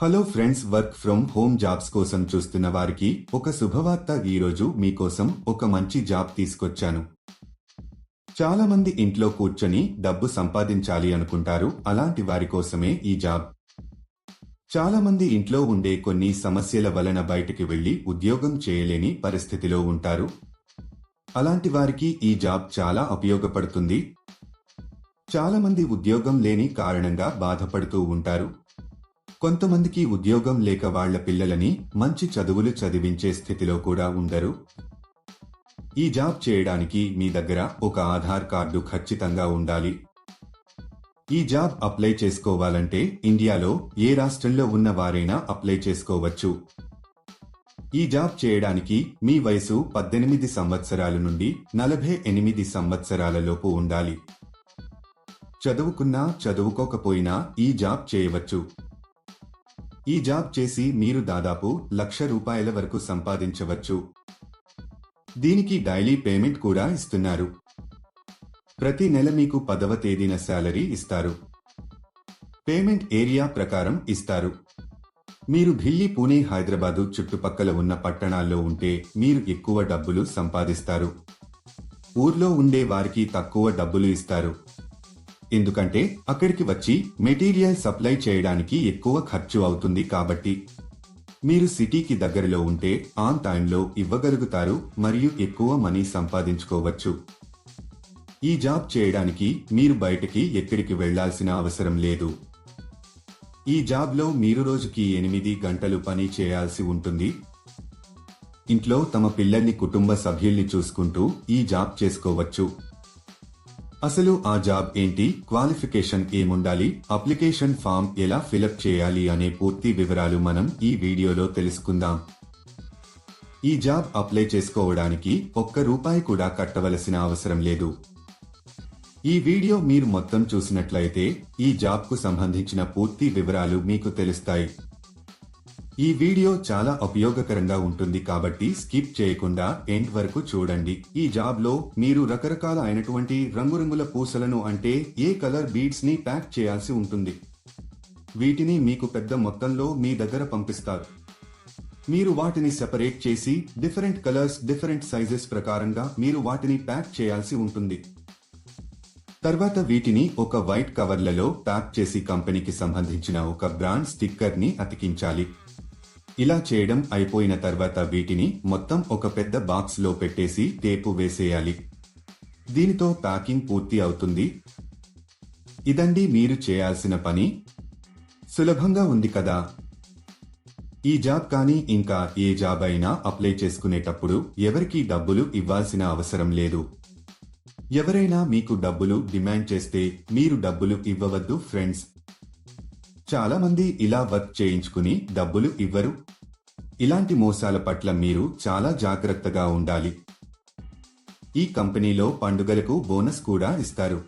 Hello friends work from home jobs కోసం చూస్తున్న వారికి ఒక శుభవార్త ఈరోజు మీకోసం ఒక మంచి జాబ్ తీసుకొచ్చాను. చాలా మంది ఇంట్లో కూర్చొని డబ్బు సంపాదించాలి అనుకుంటారు అలాంటి వారి కోసమే ఈ జాబ్. చాలా మంది ఇంట్లో ఉండే కొన్ని సమస్యల వలన బయటికి వెళ్ళి ఉద్యోగం చేయలేని పరిస్థితిలో ఉంటారు. అలాంటి వారికి ఈ జాబ్ చాలా ఉపయోగపడుతుంది. చాలా మంది ఉద్యోగం లేని కారణంగా బాధపడుతూ ఉంటారు. కొంతమందికి ఉద్యోగం లేక వాళ్ళ పిల్లలని మంచి చదువులు చదివించే స్థితిలో కూడా ఉండరు. ఈ జాబ్ చేయడానికి మీ దగ్గర ఒక ఆధార్ కార్డు ఖచ్చితంగా ఉండాలి. ఈ జాబ్ అప్లై చేసుకోవాలంటే ఇండియాలో ఏ రాష్ట్రంలో ఉన్న వారైనా అప్లై చేసుకోవచ్చు. ఈ జాబ్ చేయడానికి మీ వయసు పద్దెనిమిది సంవత్సరాల నుండి నలభై ఎనిమిది సంవత్సరాలలోపు ఉండాలి. చదువుకున్నా చదువుకోకపోయినా ఈ జాబ్ చేయవచ్చు. ఈ జాబ్ చేసి మీరు దాదాపు లక్ష రూపాయల వరకు సంపాదించవచ్చు. దీనికి డైలీ పేమెంట్ కూడా ఇస్తున్నారు. ప్రతి నెల మీకు పదవ తేదీన శాలరీ ఇస్తారు. పేమెంట్ ఏరియా ప్రకారం ఇస్తారు. మీరు ఢిల్లీ పూణే హైదరాబాదు చుట్టుపక్కల ఉన్న పట్టణాల్లో ఉంటే మీరు ఎక్కువ డబ్బులు సంపాదిస్తారు. ఊర్లో ఉండే వారికి తక్కువ డబ్బులు ఇస్తారు. ఎందుకంటే అక్కడికి వచ్చి మెటీరియల్ సప్లై చేయడానికి ఎక్కువ ఖర్చు అవుతుంది కాబట్టి. మీరు సిటీకి దగ్గరలో ఉంటే ఆన్ టైంలో ఇవ్వగలుగుతారు మరియు ఎక్కువ మనీ సంపాదించుకోవచ్చు. ఈ జాబ్ చేయడానికి మీరు బయటకి ఎక్కడికి వెళ్ళాల్సిన అవసరం లేదు. ఈ జాబ్లో మీరు రోజుకి ఎనిమిది గంటలు పని చేయాల్సి ఉంటుంది. ఇంట్లో తమ పిల్లల్ని కుటుంబ సభ్యుల్ని చూసుకుంటూ ఈ జాబ్ చేసుకోవచ్చు. అసలు ఆ జాబ్ ఏంటి? క్వాలిఫికేషన్ ఏముండాలి? అప్లికేషన్ ఫామ్ ఎలా ఫిలప్ చేయాలి అనే పూర్తి వివరాలు మనం ఈ వీడియోలో తెలుసుకుందాం. ఈ జాబ్ అప్లై చేసుకోవడానికి ఒక్క రూపాయి కూడా కట్టవలసిన అవసరం లేదు. ఈ వీడియో మీరు మొత్తం చూసినట్లయితే ఈ జాబ్కు సంబంధించిన పూర్తి వివరాలు మీకు తెలుస్తాయి. ఈ వీడియో చాలా ఉపయోగకరంగా ఉంటుంది కాబట్టి స్కిప్ చేయకుండా ఎండ్ వరకు చూడండి. ఈ జాబ్లో మీరు రకరకాల అయినటువంటి రంగురంగుల పూసలను అంటే ఏ కలర్ బీడ్స్ని ప్యాక్ చేయాల్సి ఉంటుంది. వీటిని మీకు పెద్ద మొత్తంలో మీ దగ్గర పంపిస్తారు. మీరు వాటిని సెపరేట్ చేసి డిఫరెంట్ కలర్స్ డిఫరెంట్ సైజెస్ ప్రకారంగా మీరు వాటిని ప్యాక్ చేయాల్సి ఉంటుంది. తర్వాత వీటిని ఒక వైట్ కవర్లలో ప్యాక్ చేసి కంపెనీకి సంబంధించిన ఒక బ్రాండ్ స్టిక్కర్ని అతికించాలి. ఇలా చేయడం అయిపోయిన తర్వాత వీటిని మొత్తం ఒక పెద్ద బాక్స్లో పెట్టేసి టేపు వేసేయాలి. దీనితో ప్యాకింగ్ పూర్తి అవుతుంది. ఇదండి మీరు చేయాల్సిన పని. సులభంగా ఉంది కదా. ఈ జాబ్ కానీ ఇంకా ఏ జాబ్ అయినా అప్లై చేసుకునేటప్పుడు ఎవరికీ డబ్బులు ఇవ్వాల్సిన అవసరం లేదు. ఎవరైనా మీకు డబ్బులు డిమాండ్ చేస్తే మీరు డబ్బులు ఇవ్వవద్దు ఫ్రెండ్స్. చాలా మంది ఇలా వర్క్ చేయించుకుని డబ్బులు ఇవ్వరు. ఇలాంటి మోసాల పట్ల మీరు చాలా జాగ్రత్తగా ఉండాలి. ఈ కంపెనీలో పండుగలకు బోనస్ కూడా ఇస్తారు.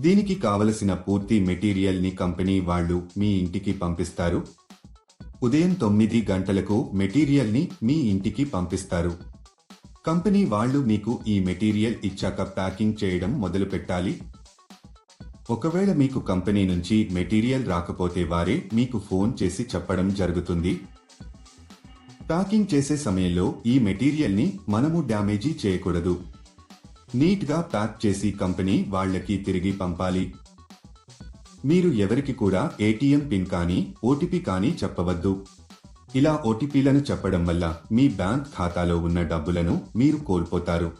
దీనికి కావలసిన పూర్తి మెటీరియల్ని కంపెనీ వాళ్ళు మీ ఇంటికి పంపిస్తారు. ఉదయం తొమ్మిది గంటలకు మెటీరియల్ని మీ ఇంటికి పంపిస్తారు. కంపెనీ వాళ్ళు మీకు ఈ మెటీరియల్ ఇచ్చాక ప్యాకింగ్ చేయడం మొదలు పెట్టాలి ఒకవేళ మీకు కంపెనీ నుంచి మెటీరియల్ రాకపోతే వారే మీకు ఫోన్ చేసి చెప్పడం జరుగుతుంది. ప్యాకింగ్ చేసే సమయంలో ఈ మెటీరియల్ని మనము డ్యామేజీ చేయకూడదు. నీట్గా ప్యాక్ చేసి కంపెనీ వాళ్ళకి తిరిగి పంపాలి. మీరు ఎవరికి కూడా ఏటీఎం పిన్ కానీ ఓటీపీ కానీ చెప్పవద్దు. ఇలా ఓటీపీలను చెప్పడం వల్ల మీ బ్యాంక్ ఖాతాలో ఉన్న డబ్బులను మీరు కోల్పోతారు.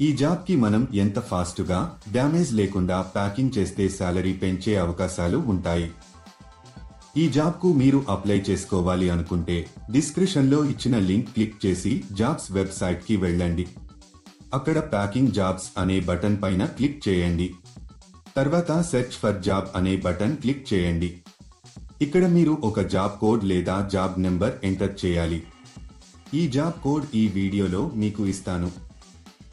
ఈ జాబ్కి మనం ఎంత ఫాస్ట్గా డ్యామేజ్ లేకుండా ప్యాకింగ్ చేస్తే శాలరీ పెంచే అవకాశాలు ఉంటాయి. ఈ జాబ్కు మీరు అప్లై చేసుకోవాలి అనుకుంటే డిస్క్రిప్షన్లో ఇచ్చిన లింక్ క్లిక్ చేసి జాబ్స్ వెబ్సైట్కి వెళ్ళండి. అక్కడ ప్యాకింగ్ జాబ్స్ అనే బటన్ పైన క్లిక్ చేయండి. తర్వాత సెర్చ్ ఫర్ జాబ్ అనే బటన్ క్లిక్ చేయండి. ఇక్కడ మీరు ఒక జాబ్ కోడ్ లేదా జాబ్ నెంబర్ ఎంటర్ చేయాలి. ఈ జాబ్ కోడ్ ఈ వీడియోలో మీకు ఇస్తాను.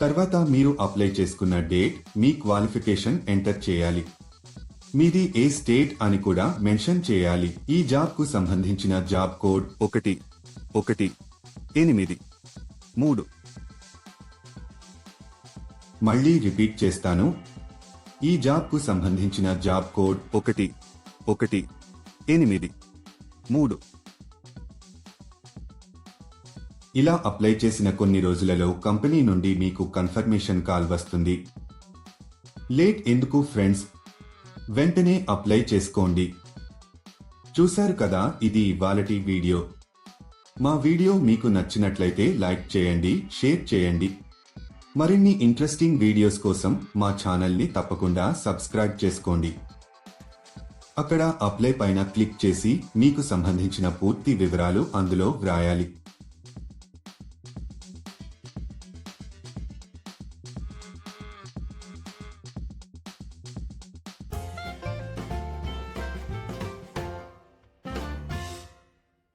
తర్వాత మీరు అప్లై చేసుకున్న డేట్ మీ క్వాలిఫికేషన్ ఎంటర్ చేయాలి. మీది ఏ స్టేట్ అని కూడా మెన్షన్ చేయాలి. ఈ జాబ్కు సంబంధించిన జాబ్ కోడ్ ఒకటి ఒకటి ఎనిమిది మూడు. మళ్ళీ రిపీట్ చేస్తాను. ఈ జాబ్కు సంబంధించిన జాబ్ కోడ్ ఒకటి ఒకటి ఎనిమిది మూడు. ఇలా అప్లై చేసిన కొన్ని రోజులలో కంపెనీ నుండి మీకు కన్ఫర్మేషన్ కాల్ వస్తుంది. లేట్ ఎందుకు ఫ్రెండ్స్? వెంటనే అప్లై చేసుకోండి. చూశారు కదా ఇది ఇవాళటి వీడియో. మా వీడియో మీకు నచ్చినట్లయితే లైక్ చేయండి షేర్ చేయండి. మరిన్ని ఇంట్రెస్టింగ్ వీడియోస్ కోసం మా ఛానల్ని తప్పకుండా సబ్స్క్రైబ్ చేసుకోండి. అక్కడ అప్లై పైన క్లిక్ చేసి మీకు సంబంధించిన పూర్తి వివరాలు అందులో వ్రాయాలి.